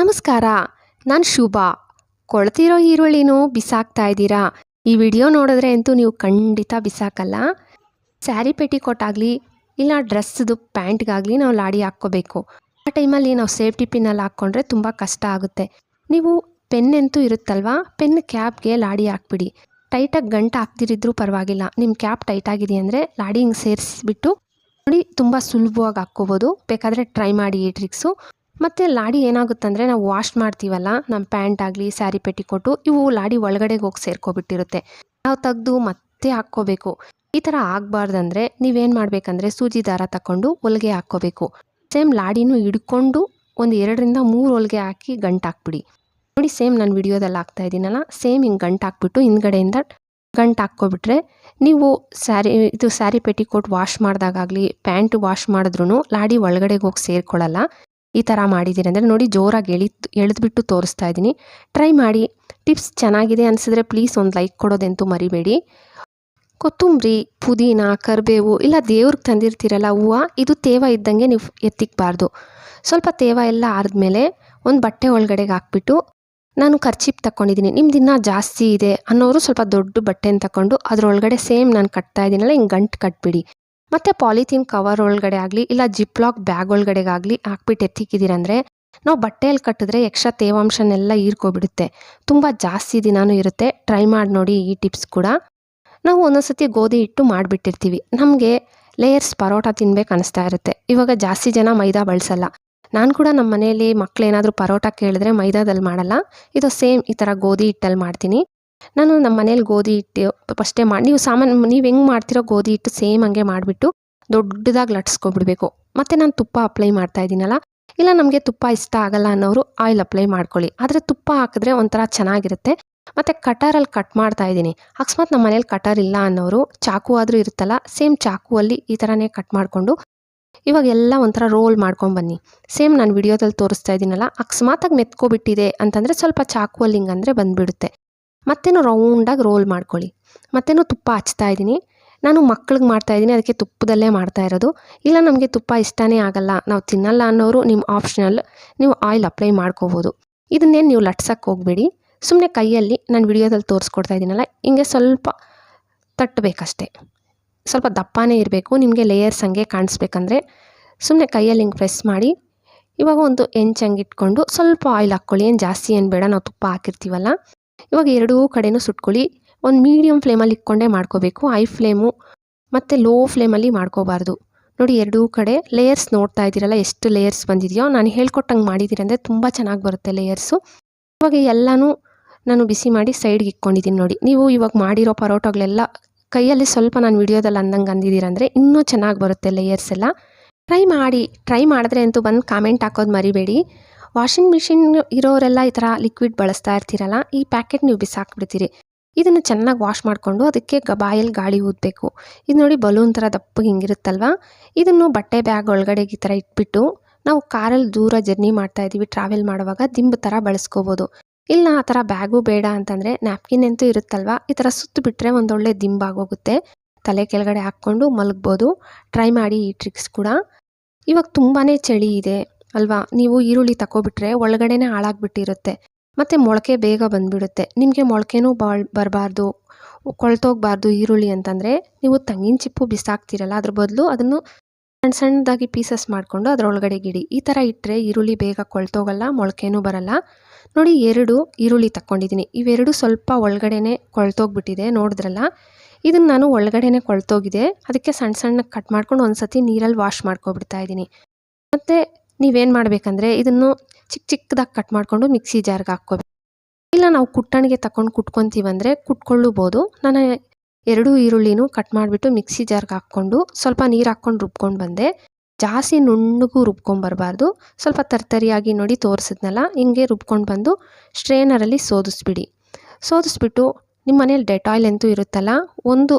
ನಮಸ್ಕಾರ, ನಾನು ಶುಭಾ. ಕೊಳ್ತಿರೋ ಈರುಳ್ಳಿನೂ ಬಿಸಾಕ್ತಾ ಇದ್ದೀರಾ? ಈ ವಿಡಿಯೋ ನೋಡಿದ್ರೆ ಅಂತೂ ನೀವು ಖಂಡಿತ ಬಿಸಾಕಲ್ಲ. ಸ್ಯಾರಿ ಪೆಟಿಕೋಟಾಗಲಿ ಇಲ್ಲ ಡ್ರೆಸ್ದು ಪ್ಯಾಂಟ್ಗಾಗಲಿ ನಾವು ಲಾಡಿ ಹಾಕ್ಕೋಬೇಕು. ಆ ಟೈಮಲ್ಲಿ ನಾವು ಸೇಫ್ಟಿ ಪಿನ್ನಲ್ಲಿ ಹಾಕ್ಕೊಂಡ್ರೆ ತುಂಬ ಕಷ್ಟ ಆಗುತ್ತೆ. ನೀವು ಪೆನ್ ಅಂತೂ ಇರುತ್ತಲ್ವಾ? ಪೆನ್ ಕ್ಯಾಪ್ಗೆ ಲಾಡಿ ಹಾಕ್ಬಿಡಿ. ಟೈಟಾಗಿ ಗಂಟು ಹಾಕ್ತಿರಿದ್ರೂ ಪರವಾಗಿಲ್ಲ. ನಿಮ್ಮ ಕ್ಯಾಪ್ ಟೈಟಾಗಿದೆ ಅಂದರೆ ಲಾಡಿ ಹಿಂಗೆ ಸೇರಿಸ್ಬಿಟ್ಟು ನೋಡಿ, ತುಂಬ ಸುಲಭವಾಗಿ ಹಾಕ್ಕೋಬೋದು. ಬೇಕಾದರೆ ಟ್ರೈ ಮಾಡಿ ಈ ಟ್ರಿಕ್ಸು. ಮತ್ತು ಲಾಡಿ ಏನಾಗುತ್ತಂದರೆ ನಾವು ವಾಶ್ ಮಾಡ್ತೀವಲ್ಲ, ನಮ್ಮ ಪ್ಯಾಂಟ್ ಆಗಲಿ, ಸ್ಯಾರಿ ಪೆಟ್ಟಿಕೊಟ್ಟು ಇವು ಲಾಡಿ ಒಳಗಡೆಗೆ ಹೋಗಿ ಸೇರ್ಕೊಬಿಟ್ಟಿರುತ್ತೆ. ನಾವು ತೆಗೆದು ಮತ್ತೆ ಹಾಕ್ಕೋಬೇಕು. ಈ ಥರ ಆಗಬಾರ್ದಂದ್ರೆ ನೀವೇನು ಮಾಡಬೇಕಂದ್ರೆ ಸೂಜಿ ದಾರ ತಗೊಂಡು ಹೊಲಿಗೆ ಹಾಕ್ಕೋಬೇಕು. ಸೇಮ್ ಲಾಡಿನೂ ಹಿಡ್ಕೊಂಡು ಒಂದು ಎರಡರಿಂದ ಮೂರು ಹೊಲಿಗೆ ಹಾಕಿ ಗಂಟು ಹಾಕ್ಬಿಡಿ. ನೋಡಿ, ಸೇಮ್ ನಾನು ವಿಡಿಯೋದಲ್ಲಿ ಹಾಕ್ತಾ ಇದ್ದೀನಲ್ಲ, ಸೇಮ್ ಹಿಂಗೆ ಗಂಟು ಹಾಕ್ಬಿಟ್ಟು ಹಿಂದ್ಗಡೆಯಿಂದ ಗಂಟು ಹಾಕ್ಕೊಬಿಟ್ರೆ ನೀವು ಸ್ಯಾರಿ, ಇದು ಸ್ಯಾರಿ ಪೆಟಿಕೋಟ್ ವಾಶ್ ಮಾಡಿದಾಗಲಿ ಪ್ಯಾಂಟ್ ವಾಶ್ ಮಾಡಿದ್ರೂ ಲಾಡಿ ಒಳಗಡೆಗೆ ಹೋಗಿ ಸೇರ್ಕೊಳ್ಳಲ್ಲ. ಈ ಥರ ಮಾಡಿದ್ದೀರಿ ಅಂದರೆ ನೋಡಿ ಜೋರಾಗಿ ಎಳಿ ಎಳೆದ್ಬಿಟ್ಟು ತೋರಿಸ್ತಾ ಇದ್ದೀನಿ. ಟ್ರೈ ಮಾಡಿ. ಟಿಪ್ಸ್ ಚೆನ್ನಾಗಿದೆ ಅನಿಸಿದ್ರೆ ಪ್ಲೀಸ್ ಒಂದು ಲೈಕ್ ಕೊಡೋದಂತೂ ಮರಿಬೇಡಿ. ಕೊತ್ತಂಬರಿ, ಪುದೀನ, ಕರಿಬೇವು ಇಲ್ಲ ದೇವ್ರಿಗೆ ತಂದಿರ್ತೀರಲ್ಲ ಹೂವು, ಇದು ತೇವ ಇದ್ದಂಗೆ ನೀವು ಎತ್ತಿಕ್ಬಾರ್ದು. ಸ್ವಲ್ಪ ತೇವ ಎಲ್ಲ ಆರಿದ್ಮೇಲೆ ಒಂದು ಬಟ್ಟೆ ಒಳಗಡೆಗೆ ಹಾಕ್ಬಿಟ್ಟು ನಾನು ಖರ್ಚಿಪ್ ತಗೊಂಡಿದ್ದೀನಿ ದಿನ ಜಾಸ್ತಿ ಇದೆ ಅನ್ನೋರು ಸ್ವಲ್ಪ ದೊಡ್ಡ ಬಟ್ಟೆನ ತಗೊಂಡು ಅದರೊಳಗಡೆ ಸೇಮ್ ನಾನು ಕಟ್ತಾ ಇದ್ದೀನಲ್ಲ ಹಿಂಗೆ ಗಂಟು ಕಟ್ಬಿಡಿ. ಮತ್ತು ಪಾಲಿಥೀನ್ ಕವರ್ ಒಳಗಡೆ ಆಗಲಿ, ಇಲ್ಲ ಜಿಪ್ಲಾಕ್ ಬ್ಯಾಗ್ ಒಳಗಡೆಗಾಗಲಿ ಹಾಕ್ಬಿಟ್ಟು ಎತ್ತಿಕ್ಕಿದ್ದೀರಂದರೆ ನಾವು ಬಟ್ಟೆಯಲ್ಲಿ ಕಟ್ಟಿದ್ರೆ ಎಕ್ಸ್ಟ್ರಾ ತೇವಾಂಶನೆಲ್ಲ ಹೀರ್ಕೊಬಿಡುತ್ತೆ. ತುಂಬ ಜಾಸ್ತಿ ದಿನಾನೂ ಇರುತ್ತೆ. ಟ್ರೈ ಮಾಡಿ ನೋಡಿ ಈ ಟಿಪ್ಸ್ ಕೂಡ. ನಾವು ಒಂದೊಂದು ಸತಿ ಗೋಧಿ ಹಿಟ್ಟು ಮಾಡಿಬಿಟ್ಟಿರ್ತೀವಿ. ನಮಗೆ ಲೇಯರ್ಸ್ ಪರೋಟ ತಿನ್ಬೇಕು ಅನಿಸ್ತಾ ಇರುತ್ತೆ. ಇವಾಗ ಜಾಸ್ತಿ ಜನ ಮೈದಾ ಬಳಸಲ್ಲ. ನಾನು ಕೂಡ ನಮ್ಮ ಮನೆಯಲ್ಲಿ ಮಕ್ಕಳೇನಾದರೂ ಪರೋಟ ಕೇಳಿದ್ರೆ ಮೈದಾದಲ್ಲಿ ಮಾಡಲ್ಲ. ಇದು ಸೇಮ್ ಈ ಥರ ಗೋಧಿ ಹಿಟ್ಟಲ್ಲಿ ಮಾಡ್ತೀನಿ. ನಾನು ನಮ್ಮ ಮನೇಲಿ ಗೋಧಿ ಹಿಟ್ಟು ಫಸ್ಟೇ ಮಾಡಿ ನೀವು ಸಾಮಾನ್ಯ ನೀವು ಹೆಂಗೆ ಮಾಡ್ತಿರೋ ಗೋಧಿ ಹಿಟ್ಟು ಸೇಮ್ ಹಂಗೆ ಮಾಡಿಬಿಟ್ಟು ದೊಡ್ಡದಾಗಿ ಲಟ್ಸ್ಕೊಬಿಡ್ಬೇಕು. ಮತ್ತು ನಾನು ತುಪ್ಪ ಅಪ್ಲೈ ಮಾಡ್ತಾ ಇದ್ದೀನಲ್ಲ, ಇಲ್ಲ ನಮಗೆ ತುಪ್ಪ ಇಷ್ಟ ಆಗಲ್ಲ ಅನ್ನೋರು ಆಯಿಲ್ ಅಪ್ಲೈ ಮಾಡ್ಕೊಳ್ಳಿ. ಆದರೆ ತುಪ್ಪ ಹಾಕಿದ್ರೆ ಒಂಥರ ಚೆನ್ನಾಗಿರುತ್ತೆ. ಮತ್ತು ಕಟಾರಲ್ಲಿ ಕಟ್ ಮಾಡ್ತಾ ಇದ್ದೀನಿ. ಅಕಸ್ಮಾತ್ ನಮ್ಮ ಮನೇಲಿ ಕಟರ್ ಇಲ್ಲ ಅನ್ನೋರು ಚಾಕು ಆದರೂ ಇರುತ್ತಲ್ಲ, ಸೇಮ್ ಚಾಕುವಲ್ಲಿ ಈ ಥರನೇ ಕಟ್ ಮಾಡಿಕೊಂಡು ಇವಾಗ ಎಲ್ಲ ಒಂಥರ ರೋಲ್ ಮಾಡ್ಕೊಂಡು ಬನ್ನಿ. ಸೇಮ್ ನಾನು ವಿಡಿಯೋದಲ್ಲಿ ತೋರಿಸ್ತಾ ಇದ್ದೀನಲ್ಲ, ಅಕಸ್ಮಾತಾಗಿ ಮೆತ್ಕೊಬಿಟ್ಟಿದೆ ಅಂತಂದರೆ ಸ್ವಲ್ಪ ಚಾಕುವಲ್ಲಿ ಹಿಂಗಂದರೆ ಬಂದುಬಿಡುತ್ತೆ. ಮತ್ತೇನು ರೌಂಡಾಗಿ ರೋಲ್ ಮಾಡ್ಕೊಳ್ಳಿ. ಮತ್ತೇನು ತುಪ್ಪ ಹಚ್ತಾ ಇದ್ದೀನಿ. ನಾನು ಮಕ್ಳಿಗೆ ಮಾಡ್ತಾ ಇದ್ದೀನಿ, ಅದಕ್ಕೆ ತುಪ್ಪದಲ್ಲೇ ಮಾಡ್ತಾ ಇರೋದು. ಇಲ್ಲ, ನಮಗೆ ತುಪ್ಪ ಇಷ್ಟನೇ ಆಗಲ್ಲ, ನಾವು ತಿನ್ನಲ್ಲ ಅನ್ನೋರು ನಿಮ್ಮ ಆಪ್ಷನಲ್ ನೀವು ಆಯಿಲ್ ಅಪ್ಲೈ ಮಾಡ್ಕೋಬೋದು. ಇದನ್ನೇನು ನೀವು ಲಟ್ಸಕ್ಕೆ ಹೋಗಬೇಡಿ. ಸುಮ್ಮನೆ ಕೈಯಲ್ಲಿ ನಾನು ವಿಡಿಯೋದಲ್ಲಿ ತೋರಿಸ್ಕೊಡ್ತಾ ಇದ್ದೀನಲ್ಲ, ಹಿಂಗೆ ಸ್ವಲ್ಪ ತಟ್ಟಬೇಕಷ್ಟೆ. ಸ್ವಲ್ಪ ದಪ್ಪನೇ ಇರಬೇಕು, ನಿಮಗೆ ಲೇಯರ್ಸ್ ಹಂಗೆ ಕಾಣಿಸ್ಬೇಕಂದ್ರೆ. ಸುಮ್ಮನೆ ಕೈಯಲ್ಲಿ ಹಿಂಗೆ ಪ್ರೆಸ್ ಮಾಡಿ, ಇವಾಗ ಒಂದು ಹೆಂಚಂಗೆ ಇಟ್ಕೊಂಡು ಸ್ವಲ್ಪ ಆಯಿಲ್ ಹಾಕ್ಕೊಳ್ಳಿ. ಏನು ಜಾಸ್ತಿ ಏನು ಬೇಡ, ನಾವು ತುಪ್ಪ ಹಾಕಿರ್ತೀವಲ್ಲ. ಇವಾಗ ಎರಡೂ ಕಡೆಯೂ ಸುಟ್ಕೊಳ್ಳಿ. ಒಂದು ಮೀಡಿಯಮ್ ಫ್ಲೇಮಲ್ಲಿ ಇಟ್ಕೊಂಡೇ ಮಾಡ್ಕೋಬೇಕು. ಐ ಫ್ಲೇಮು ಮತ್ತು ಲೋ ಫ್ಲೇಮಲ್ಲಿ ಮಾಡ್ಕೋಬಾರ್ದು. ನೋಡಿ ಎರಡೂ ಕಡೆ ಲೇಯರ್ಸ್ ನೋಡ್ತಾ ಇದ್ದೀರಲ್ಲ, ಎಷ್ಟು ಲೇಯರ್ಸ್ ಬಂದಿದೆಯೋ, ನಾನು ಹೇಳ್ಕೊಟ್ಟಂಗೆ ಮಾಡಿದ್ದೀರಂದರೆ ತುಂಬ ಚೆನ್ನಾಗಿ ಬರುತ್ತೆ ಲೇಯರ್ಸು ಇವಾಗ ಎಲ್ಲನೂ ನಾನು ಬಿಸಿ ಮಾಡಿ ಸೈಡ್ಗೆ ಇಟ್ಕೊಂಡಿದ್ದೀನಿ ನೋಡಿ. ನೀವು ಇವಾಗ ಮಾಡಿರೋ ಪರೋಟಗಳೆಲ್ಲ ಕೈಯಲ್ಲಿ ಸ್ವಲ್ಪ ನಾನು ವಿಡಿಯೋದಲ್ಲಿ ಅಂದಂಗೆ ಅಂದಿದ್ದೀರಂದರೆ ಇನ್ನೂ ಚೆನ್ನಾಗಿ ಬರುತ್ತೆ ಲೇಯರ್ಸ್ ಎಲ್ಲ. ಟ್ರೈ ಮಾಡಿ ಟ್ರೈ ಮಾಡಿದ್ರೆ ಅಂತೂ ಬಂದು ಕಾಮೆಂಟ್ ಹಾಕೋದು ಮರಿಬೇಡಿ. ವಾಷಿಂಗ್ ಮಿಷಿನ್ ಇರೋರೆಲ್ಲ ಈ ಥರ ಲಿಕ್ವಿಡ್ ಬಳಸ್ತಾ ಇರ್ತೀರಲ್ಲ, ಈ ಪ್ಯಾಕೆಟ್ ನೀವು ಬಿಸಾಕ್ಬಿಡ್ತೀರಿ. ಇದನ್ನು ಚೆನ್ನಾಗಿ ವಾಶ್ ಮಾಡಿಕೊಂಡು ಅದಕ್ಕೆ ಬಾಯಲ್ಲಿ ಗಾಳಿ ಊದಬೇಕು. ಇದು ನೋಡಿ ಬಲೂನ್ ಥರ ದಪ್ಪಗೆ ಹಿಂಗಿರುತ್ತಲ್ವ? ಇದನ್ನು ಬಟ್ಟೆ ಬ್ಯಾಗ್ ಒಳಗಡೆ ಈ ಥರ ಇಟ್ಬಿಟ್ಟು ನಾವು ಕಾರಲ್ಲಿ ದೂರ ಜರ್ನಿ ಮಾಡ್ತಾ ಇದ್ದೀವಿ, ಟ್ರಾವೆಲ್ ಮಾಡುವಾಗ ದಿಂಬು ಥರ ಬಳಸ್ಕೋಬೋದು. ಇಲ್ಲ, ಆ ಥರ ಬ್ಯಾಗು ಬೇಡ ಅಂತಂದರೆ ನ್ಯಾಪ್ಕಿನ್ ಅಂತೂ ಇರುತ್ತಲ್ವ? ಈ ಥರ ಸುತ್ತು ಬಿಟ್ಟರೆ ಒಂದೊಳ್ಳೆ ದಿಂಬಾಗೋಗುತ್ತೆ ತಲೆ ಕೆಳಗಡೆ ಹಾಕ್ಕೊಂಡು ಮಲಗ್ಬೋದು. ಟ್ರೈ ಮಾಡಿ ಈ ಟ್ರಿಕ್ಸ್ ಕೂಡ. ಇವಾಗ ತುಂಬಾ ಚಳಿ ಇದೆ. ಅಲ್ವಾ? ನೀವು ಈರುಳ್ಳಿ ತಗೋಬಿಟ್ರೆ ಒಳಗಡೆನೇ ಹಾಳಾಗ್ಬಿಟ್ಟಿರುತ್ತೆ. ಮತ್ತು ಮೊಳಕೆ ಬೇಗ ಬಂದುಬಿಡುತ್ತೆ. ನಿಮಗೆ ಮೊಳಕೆನೂ ಬಾಳ್ ಬರಬಾರ್ದು, ಕೊಳ್ತೋಗ್ಬಾರ್ದು ಈರುಳ್ಳಿ ಅಂತಂದರೆ ನೀವು ತೆಂಗಿನ ಚಿಪ್ಪು ಬಿಸಾಕ್ತಿರಲ್ಲ, ಅದ್ರ ಬದಲು ಅದನ್ನು ಸಣ್ಣ ಸಣ್ಣದಾಗಿ ಪೀಸಸ್ ಮಾಡಿಕೊಂಡು ಅದರೊಳಗಡೆ ಗಿಡಿ. ಈ ಥರ ಇಟ್ಟರೆ ಈರುಳ್ಳಿ ಬೇಗ ಕೊಳ್ತೋಗಲ್ಲ, ಮೊಳಕೆನೂ ಬರಲ್ಲ. ನೋಡಿ, ಎರಡು ಈರುಳ್ಳಿ ತಕ್ಕೊಂಡಿದ್ದೀನಿ. ಇವೆರಡು ಸ್ವಲ್ಪ ಒಳಗಡೆನೆ ಕೊಳ್ತೋಗ್ಬಿಟ್ಟಿದೆ, ನೋಡಿದ್ರಲ್ಲ? ಇದನ್ನು ನಾನು ಒಳಗಡೆನೆ ಕೊಳ್ತೋಗಿದೆ. ಅದಕ್ಕೆ ಸಣ್ಣ ಸಣ್ಣ ಕಟ್ ಮಾಡ್ಕೊಂಡು ಒಂದು ಸತಿ ನೀರಲ್ಲಿ ವಾಶ್ ಮಾಡ್ಕೊಬಿಡ್ತಾ ಇದ್ದೀನಿ. ಮತ್ತು ನೀವೇನು ಮಾಡಬೇಕಂದ್ರೆ ಇದನ್ನು ಚಿಕ್ಕ ಚಿಕ್ಕದಾಗಿ ಕಟ್ ಮಾಡಿಕೊಂಡು ಮಿಕ್ಸಿ ಜಾರ್ಗೆ ಹಾಕ್ಕೋಬೇಕು. ಇಲ್ಲ, ನಾವು ಕುಟ್ಟಣಿಗೆ ತಗೊಂಡು ಕುಟ್ಕೊತೀವಂದರೆ ಕುಟ್ಕೊಳ್ಳೂಬೋದು. ನಾನು ಎರಡು ಈರುಳ್ಳಿನೂ ಕಟ್ ಮಾಡಿಬಿಟ್ಟು ಮಿಕ್ಸಿ ಜಾರ್ಗೆ ಹಾಕ್ಕೊಂಡು ಸ್ವಲ್ಪ ನೀರು ಹಾಕ್ಕೊಂಡು ರುಬ್ಕೊಂಡು ಬಂದೆ. ಜಾಸ್ತಿ ನುಣ್ಣಗೂ ರುಬ್ಕೊಂಬರ್ಬಾರ್ದು ಸ್ವಲ್ಪ ತರ್ತರಿಯಾಗಿ ನೋಡಿ ತೋರಿಸಿದ್ನಲ್ಲ, ಹಿಂಗೆ ರುಬ್ಕೊಂಡು ಬಂದು ಸ್ಟ್ರೇನರಲ್ಲಿ ಸೋದಿಸ್ಬಿಡಿ. ಸೋದಿಸ್ಬಿಟ್ಟು ನಿಮ್ಮ ಮನೇಲಿ ಡೆಟಾಯ್ಲ್ ಅಂತೂ ಇರುತ್ತಲ್ಲ, ಒಂದು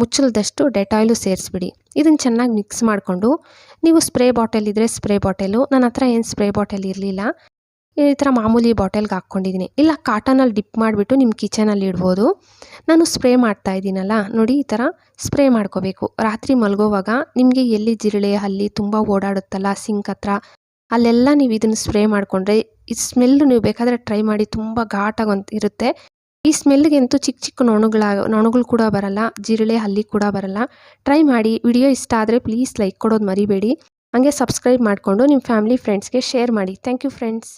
ಮುಚ್ಚಳದಷ್ಟು ಡೆಟಾಯ್ಲು ಸೇರಿಸ್ಬಿಡಿ. ಇದನ್ನು ಚೆನ್ನಾಗಿ ಮಿಕ್ಸ್ ಮಾಡಿಕೊಂಡು, ನೀವು ಸ್ಪ್ರೇ ಬಾಟಲ್ ಇದ್ದರೆ ಸ್ಪ್ರೇ ಬಾಟಲು ನನ್ನ ಹತ್ರ ಏನು ಸ್ಪ್ರೇ ಬಾಟಲ್ ಇರಲಿಲ್ಲ. ಈ ಥರ ಮಾಮೂಲಿ ಬಾಟಲ್ಗೆ ಹಾಕ್ಕೊಂಡಿದ್ದೀನಿ ಇಲ್ಲ ಕಾಟನಲ್ಲಿ ಡಿಪ್ ಮಾಡಿಬಿಟ್ಟು ನಿಮ್ಮ ಕಿಚನಲ್ಲಿ ಇಡ್ಬೋದು. ನಾನು ಸ್ಪ್ರೇ ಮಾಡ್ತಾ ಇದ್ದೀನಲ್ಲ, ನೋಡಿ ಈ ಥರ ಸ್ಪ್ರೇ ಮಾಡ್ಕೋಬೇಕು. ರಾತ್ರಿ ಮಲಗೋವಾಗ ನಿಮಗೆ ಎಲ್ಲಿ ಜಿರಳೆ, ಹಲ್ಲಿ ತುಂಬ ಓಡಾಡುತ್ತಲ್ಲ ಸಿಂಕ್ ಹತ್ರ, ಅಲ್ಲೆಲ್ಲ ನೀವು ಇದನ್ನು ಸ್ಪ್ರೇ ಮಾಡಿಕೊಂಡ್ರೆ, ಈ ಸ್ಮೆಲ್ಲು ನೀವು ಬೇಕಾದರೆ ಟ್ರೈ ಮಾಡಿ, ತುಂಬ ಘಾಟಾಗಿ ಇರುತ್ತೆ. ಈ ಸ್ಮೆಲ್ಗಂತೂ ಚಿಕ್ಕ ಚಿಕ್ಕ ನೊಣಗಳ, ನೊಣಗಳು ಕೂಡ ಬರಲ್ಲ, ಜಿರಳೆ, ಹಲ್ಲಿ ಕೂಡ ಬರಲ್ಲ. ಟ್ರೈ ಮಾಡಿ, ವಿಡಿಯೋ ಇಷ್ಟ ಆದರೆ ಪ್ಲೀಸ್ ಲೈಕ್ ಕೊಡೋದು ಮರಿಬೇಡಿ. ಹಾಗೆ ಸಬ್ಸ್ಕ್ರೈಬ್ ಮಾಡಿಕೊಂಡು ನಿಮ್ಮ ಫ್ಯಾಮಿಲಿ ಫ್ರೆಂಡ್ಸ್ಗೆ ಶೇರ್ ಮಾಡಿ. Thank you friends